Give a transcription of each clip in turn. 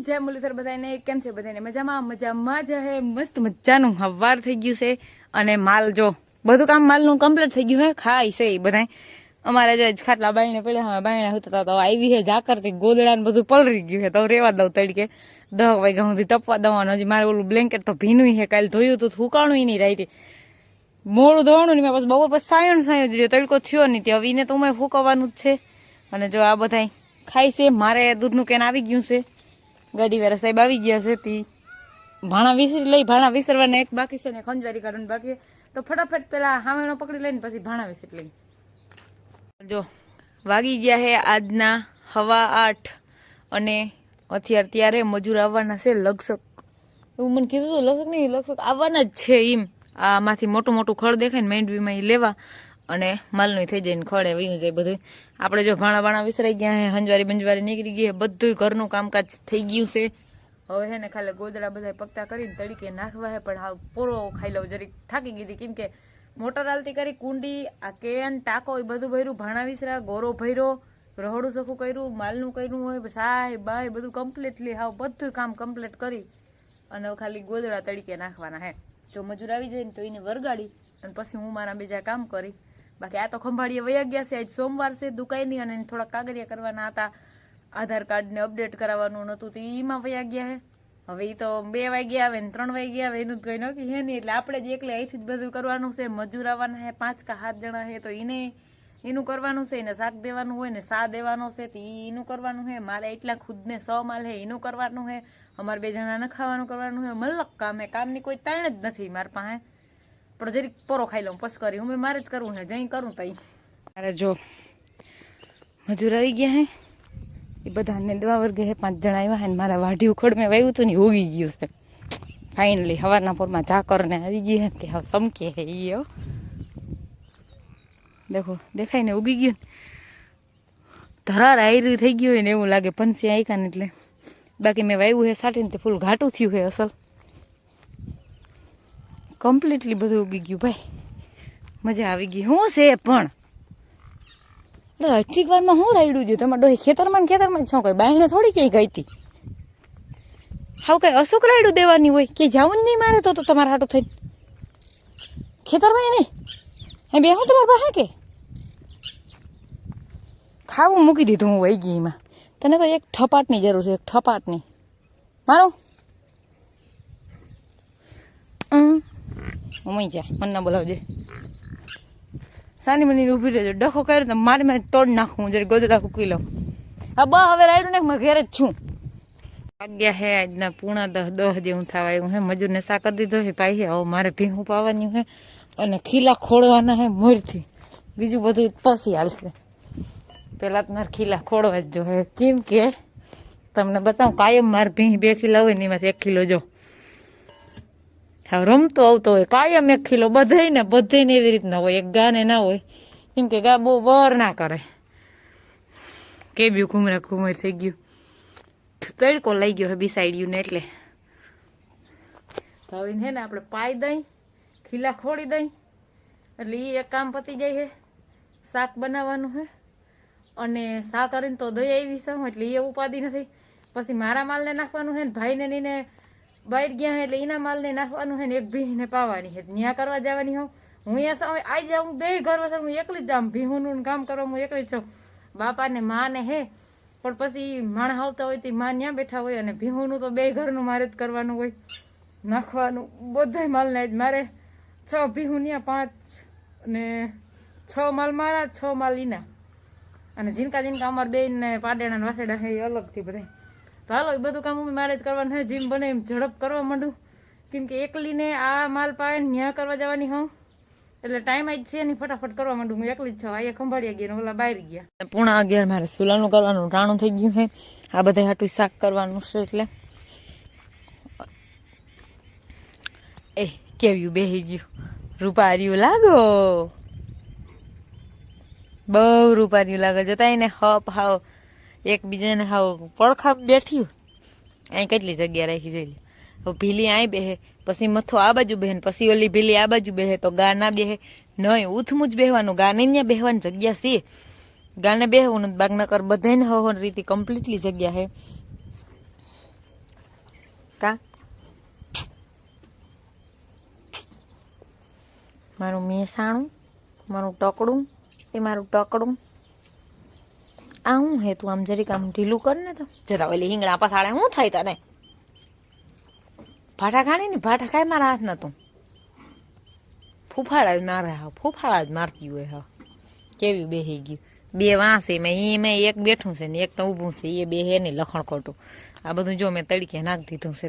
જય મુરલીધર બધાને કેમ છે બધાને મજામાં? મજામાં જ હે. મસ્ત મજાનું હવાર થઈ ગયું છે. અને માલ જો, બધું કામ માલનું કમ્પ્લીટ થઈ ગયું હે. ખાય છે એ બધાય. અમારે જે ખાટલા બાઈને પડ્યા હા બાયણા હતા તો આવી હે ઝાકરથી ગોદડા ને બધું પલરી ગયું છે તો રેવા દઉં તડકે. દહ વાગ્યા સુધી તપવા દવાનું હજી મારે ઓલું બ્લેન્કેટ તો ભીનું હે. કાલે ધોયું તો હુકાણું નહીં રાઈતી મોડું ધોવાનું નહીં પછી બપોર પછી સાયણ સાયણ જ રહ્યો. તડકો થયો નહીં. હવે એને તો મેં ફૂકવવાનું જ છે. અને જો આ બધાય ખાય છે. મારે દૂધનું કેન આવી ગયું છે. ગાડી વાળા સાહેબ આવી ગયા છે તી. ભાણા વિસરી લઈ, ભાણા વિસરવાને એક બાકી છે ને ખંજવારી કાઢવાનું બાકી તો ફટાફટ પેલા હામેનો પકડી લઈને પછી ભાણા વિસરી લઈ. જો, વાગી ગયા છે આજના હવા આઠ અને અત્યારે ત્યારે મજૂર આવવાના છે લગસક એવું મને કીધું હતું લગસક નહીં લગસક આવવાના જ છે એમ. આમાંથી મોટું મોટું ખડ દેખાય ને મેંડવીમાં એ લેવા. અને માલનું થઈ જાય ને ખડે વયું જાય બધું આપણે જો ભાણા ભાણા વિસરાઈ ગયા હે, હંજવારી બંજવારી નીકળી ગઈ હે બધું ઘરનું કામકાજ થઈ ગયું છે. હવે હે ને ખાલી ગોદડા બધા પકતા કરીને તડીકે નાખવા હે, પણ હાવ પૂરો ખાઈ લઉં જરીક થાકી ગઈ કેમ કે મોટર આલતી કરી, કુંડી, આ કેન, ટાંકો એ બધું ભર્યું, ભાણા વિસરા ગોરો ભર્યો, રહોડું સફું કર્યું, માલનું કર્યું હોય સાય બાય બધું કમ્પ્લીટલી હાવ બધું કામ કમ્પ્લીટ કરી અને ખાલી ગોદડા તડીકે નાખવાના હે. જો મજૂર આવી જાય ને તો એને વરગાડી અને પછી હું મારા બીજા કામ કરી. બાકી આ તો ખંભાળીએ વયા ગયા છે, આજ સોમવાર છે દુકાઈની અને એને થોડા કાગળિયા કરવાના હતા. આધાર કાર્ડને અપડેટ કરાવવાનું નહોતું, તો એમાં વયા ગયા હે. હવે એ તો બે વાગે આવે ને ત્રણ વાગે આવે, એનું તો કઈ નક્કી હે નહીં. એટલે આપણે જ એકલે અહીંથી જ બધું કરવાનું છે. મજૂર આવવાના હે, પાંચ કા સાત જણા હે, તો એને એનું કરવાનું છે, એને શાક દેવાનું હોય ને સા દેવાનો છે, તો ઈ એનું કરવાનું છે મારે એટલા ખુદને સો માલ હે, એનું કરવાનું છે અમારે બે જણા નખાવાનું કરવાનું છે મલક કામ હે કામની કોઈ તાણ જ નથી મારા પાસે. પણ જરીક પોરો ખાઈ લઉં પસ કરી. હું મારે જ કરવું છે જઈ કરું તઈ. મારે જો, મજૂર આવી ગયા હે. એ બધા નેદવા વર્ગે હે, પાંચ જણા આવ્યા હે મારા વાઢી ઉખડ મેં વાવ્યું હતું ને ઉગી ગયું છે. ફાઇનલી હવારના પોરમાં ઝાકરને આવી ગઈ હે કે હવે સમકે હે ઈ, હો. દેખો દેખાય ને ઉગી ગયું. ધરાર આયરી થઈ ગયું હોય ને એવું લાગે, પંચી આયકા ને એટલે. બાકી મેં વાવ્યું હે, સાટીને તે ફૂલ ઘાટું થયું હે અસલ. કમ્પ્લીટલી બધું ઉગી ગયું, ભાઈ. મજા આવી ગઈ. શું છે પણ? એટલે વારમાં હું રાયડું ગયું તમારે ડોહી ખેતરમાં ને ખેતરમાં છો કઈ? બાયણે થોડી ક્યાંય ગઈ હતી. હાવ કઈ અશોક રાયડું દેવાની હોય? કે જાવું નહીં મારે તો તમારે હાટું થઈને. ખેતરમાં નહીં? એ બે, હું તમારા પાસે કે? ખાવું મૂકી દીધું હું વહી ગઈ એમાં. તને તો એક ઠપાટની જરૂર છે, એક ઠપાટની. મારું? ઉમઈ જા, મને બોલાવજે. સાની મની ઊભી રહેજો. ડખો કર્યો તો મારે મારે તોડ નાખું જયારે ગોદડા કૂકી લઉં. હા બા હવે રાયડું ને મેં ઘેર જ છું. વાગ્યા હે આજના પૂણા દહ દહ જેવું થવા આવ્યું હે. મજૂરને સા કરી દીધો હે પાઈ હે મારે ભીહું પાવાનું હે. અને ખીલા ખોડવાના હે મોરથી. બીજું બધું પછી હાલશે. પેલા તો મારે ખીલા ખોડવા જ જો હે. કેમ કે, તમને બતાવું, કાયમ મારે ભીહ બે ખીલા હોય ને એમાંથી એક ખીલો જો. રમતો આવતો હોય, કાયમ એક ખીલો બધાય ને બધાય ને એવી રીતના હોય, એક ગાને ના હોય. કેમ કે ગા બહુ બર ના કરે. કે બી ઘુમરા ઘુમર થઈ ગયું. તડકો લઈ ગયો હે બિસાઈડ્યું ને એટલે. તો હવે ને આપણે પાઈ દઈ, ખીલા ખોડી દઈ. એટલે એ એક કામ પતી જાય છે શાક બનાવવાનું છે અને શાક કરીને તો દઈ આવી છે એટલે એ ઉપાધિ નથી. પછી મારા માલને નાખવાનું છે ને ભાઈને ને બહાર ગયા એટલે એના માલને નાખવાનું છે ને એક ભીને પાવાની હે. ન્યા કરવા જવાની હોઉં? હું અહીંયા આવી જાઉં બે ઘર વસર, હું એકલી જ જાઉં ભીહુનું કામ કરવા, હું એકલી જ છું. બાપા ને મા ને હે. પણ પછી માણસ આવતા હોય તે માં ત્યાં બેઠા હોય અને ભીહુનું તો બે ઘરનું મારે જ કરવાનું હોય. નાખવાનું. બધાય માલને જ મારે છ ભીહું ત્યાં પાંચ ને છ માલ મારા, છ માલ ઈના. અને જીનકા જીનકા અમાર બેન ને પાડેણા વાસેડા હે અલગથી બધા તો હાલો, એ બધું કામ મારે જ કરવાનું છે. જીમ બને એમ ઝડપ કરવા માંડું. કેમ કે એકલીને આ માલ પાય ન્યા કરવા જવાની હોઉં એટલે ટાઈમ જ છે નહીં ફટાફટ કરવા માંડું. હું એકલી જ છું. અહીંયા ખંભાળિયા ગયા ઓલા બહાર ગયા. પૂણા અગિયાર મારે સુલાનું કરવાનું, ટાણું થઈ ગયું છે. આ બધા હાટું શાક કરવાનું છે એટલે. એ, કેવ્યું બેહી ગયું. રૂપાર્યું લાગો. બહુ રૂપાર્યું લાગે. જતા એને હપ હાવ. એકબીજાને હાવ પડખા બેઠ્યું અહીં કેટલી જગ્યા રાખી જોઈ લે. હવે ભીલી અહીં બેહે, પછી મથો આ બાજુ બેહે ને પછી ઓલી ભીલી આ બાજુ બેહે તો ગા ના બેહે. નહીં, ઉથમું જ બેહવાનું. ગા નહીં ત્યાં બેહવાની જગ્યા છે. ગાને બેહવું નથી બાગ નકર બધાને હવાની રીતે કમ્પ્લીટલી જગ્યા છે. કા? મારું મેસાણું, મારું ટકડું, એ મારું ટકડું. આ હું હે તું આમ જરીક આમ ઢીલું કર ને તો. જતા ઓલી હિંગણા પસાડે શું થાય તને? ભાઠા ખાણી ને ભાઠા ખાય મારા હાથ તું ફૂફાડા જ મારે હા, ફૂફાડા જ મારતી હોય હા. કેવી બેહી ગયું? બે વાંસે મેં એ મેં એક બેઠું છે ને, એક તો ઊભું છે એ બે હે ને લખણ ખોટું આ બધું જો મેં તડકે નાખી દીધું છે.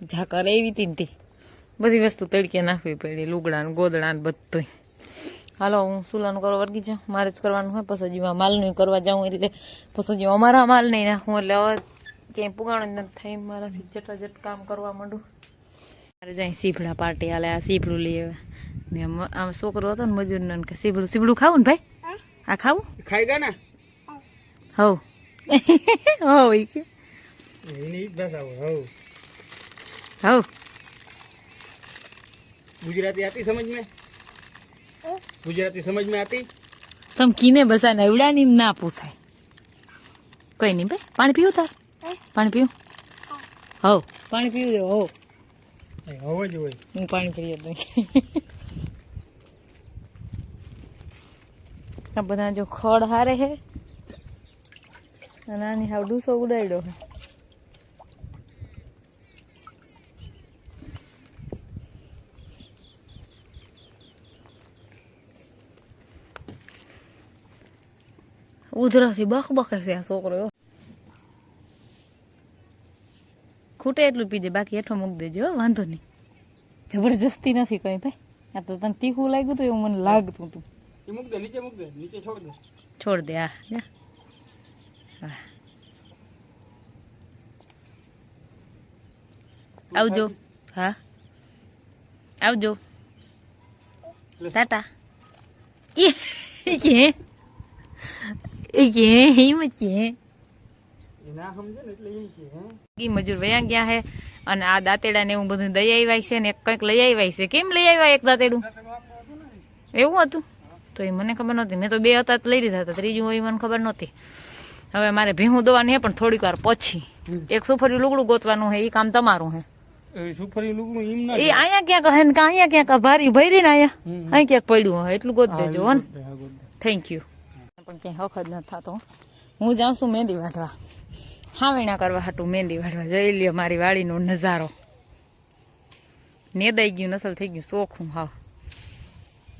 ઝાકર એવી હતી બધી વસ્તુ તડકે નાખવી પડી લુગડા ને ગોદડા ને બધું હાલો હું સુલાનું કરવા વર્ગી છું. મારે જ કરવાનું હોય પછી માલ માલનું કરવા જાઉં એટલે હજી અમારા માલ નહીં નાખું. એટલે હવે ક્યાંય પુગાણું જ નથી થઈ મારાથી જટાજટ કામ કરવા માંડું. મારે જાય સીફડા પાર્ટી હાલે આ સીફડું લઈ આવે મેં આમ છોકરો હતો ને મજૂરનો કે સીફડું સીફડું ખાવું ને ભાઈ? આ ખાવું? ખાઈ ગયા ને. હવ. હવ ઈ કે. હવ. હવ. ગુજરાતી આતી સમજ में ગુજરાતી સમજમાં में આતી તમે કીને બસા નવડાની ના પૂછાય કઈ નહીં ભાઈ? પાણી પીવું તાર? પાણી પીવું? હવ. પાણી પીવું છે હવ. એ જ હોય. હું પાણી પીએ તો આ બધા જો ખડ હારે હે. અને આની હાવ ડૂસો ઉડાડ્યો હે. ઉધરાથી બખ બખે છે આ છોકરો. ખૂટે એટલું પીજે બાકી હેઠો મૂકી દેજો વાંધો નહીં. જબરજસ્તી નથી કઈ ભાઈ. આ તો તને તીખું લાગ્યું હતું એવું મને લાગતું હતું. મૂક દે નીચે મૂક દે નીચે છોડ દે. છોડ દે આ. હા. આવજો. હા. આવજો. ટાટા. એ કે કે કે. એ એટલે એમ કે મજૂર વયા ગયા હે અને આ દાંતેડા ને એવું બધું દઈ આવ્યા છે ને એક કંઈક લઈ આવ્યા છે. કેમ લઈ આવ્યા એક દાંતેડું? એવું હતું? તો એ મને ખબર નહોતી. મેં તો બે હતા લઈ લીધા હતા. ત્રીજું હોય એ મને ખબર નહોતી. હવે મારે ભીહું દોવાનું હે પણ થોડીક વાર પછી. એક સુફર્યું લુગડું ગોતવાનું હે એ કામ તમારું હે. એ અહીંયા ક્યાંક હે ને અહીંયા ક્યાંક ભારી ભરી ને અહીંયા અહીં ક્યાંક પડ્યું હોય એટલું ગોત દેજો હો ને. થેન્ક યુ પણ ક્યાંય હક જ નથી થતો હું. જાઉં છું મહેંદી વાટવા હાવીણા કરવા હાટું મહેંદી વાઢવા. જોઈ લ્યો મારી વાડીનો નજારો. નેદાઈ ગયું, નસલ થઈ ગયું શોખું હા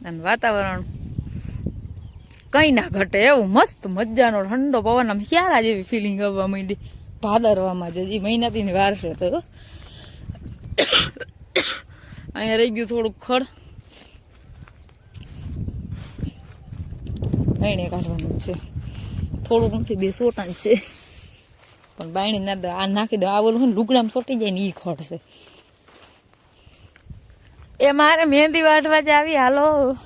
અને વાતાવરણ કઈ ના ઘટે. એવું મસ્ત મજાનો ઠંડો પવન, આમ ક્યારા જેવી ફિલિંગ આવવા માંડી. ભાદરવામાં જ હજી મહિનાથી વાર છે તો. અહીંયા રહી ગયું થોડુંક ખડ. બાયણે કાઢવાનું છે. થોડુંક નથી બે સોટા છે. પણ બાયણે ના દો આ નાખી દો. આ હોય ને, લુગડામાં સોટી જાય ને ઈ ખડશે. એ મારે મહેંદી વાટવા જ આવી. હાલો.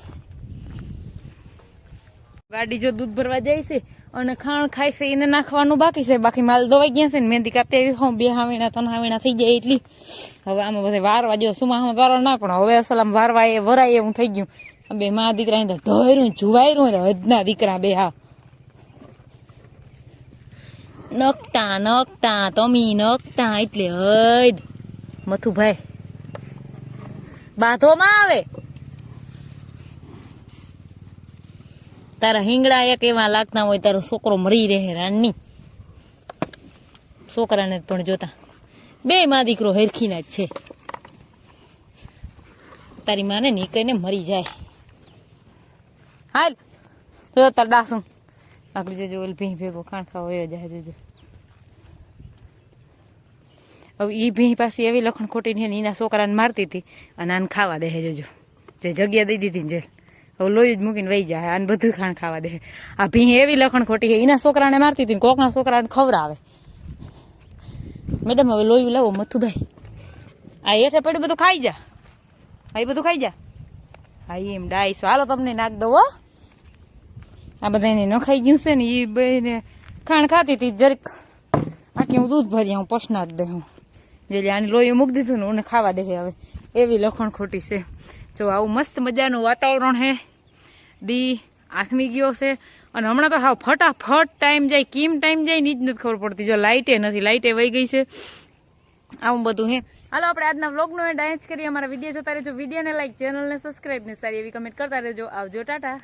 ગાડી જો દૂધ ભરવા જાય છે અને ખાણ ખાય છે, એને નાખવાનું બાકી છે. બાકી માલ દવાઈ ગયા છે ને, મહેંદી કાપી આવી. હું, બે હાવીણા, ત્રણ હાવીણા થઈ જાય એટલી. હવે આમાં બધા વારવા જો સુમા વારવા ના પણ હવે અસલ આમ વારવા એ વરાય એવું થઈ ગયું. બે માં દીકરા તો ઢોયરું ને હદના દીકરા બે હા. નકતા નકતા તમી નકતા એટલે હદ. મથુભાઈ બાધોમાં આવે. તારા હિંગડા એક એવા લાગતા હોય તારો છોકરો મરી રહે રાનની. છોકરાને પણ જોતા. બે માં દીકરો હેરખીના જ છે. તારી માને નીકળીને મરી જાય. હાલ. તો તાર દાસું. આગળ જોજો, ઓલ ભીં ભેગો ખાણ ખાવા વયો જાય, જોજો. હવે એ ભીં પાસે એવી લખણ ખોટી ને એના છોકરાને મારતી હતી. અને આને ખાવા દે જોજો. જે જગ્યા દઈ દીધી ને જેલ. હવે લોહી જ મૂકીને વહી જાય અને બધું ખાણ ખાવા દે આ ભીં એવી લખણ ખોટી છે, એના છોકરાને મારતી હતી કોકના છોકરાને ખવડાવે. મેડમ, હવે લોહી લાવો, મથુભાઈ. આ હેઠે પડ્યું બધું ખાઈ જા. એ બધું ખાઈ જા. હા એમ ડાઈસ. હાલો, તમને નાખ દો હો. આ બધા એને નખાઈ ગયું છે ને, એ બેને ખાણ ખાતી હતી, જરીક આખી હું દૂધ ભરી હું પસના જ દે હું. જે આની લોહી મૂકી દીધું ને મને ખાવા દે હવે. એવી લખણ ખોટી છે. જો આવું મસ્ત મજાનું વાતાવરણ છે દી આથમી ગયો છે. અને હમણાં તો હાવ ફટાફટ ટાઈમ જાય, કેમ ટાઈમ જાય ની જ નથી ખબર પડતી. જો લાઇટે નથી લાઇટે વહી ગઈ છે. આવું બધું હે. હાલો, આપણે આજના વ્લોગનો ડાન્સ કરીએ. અમારા વીડિયો જોતા રહેજો. વિડીયોને લાઈક ચેનલને સબસ્ક્રાઈબ ને સારી એવી કમેન્ટ કરતા રહેજો. આવજો, ટાટા.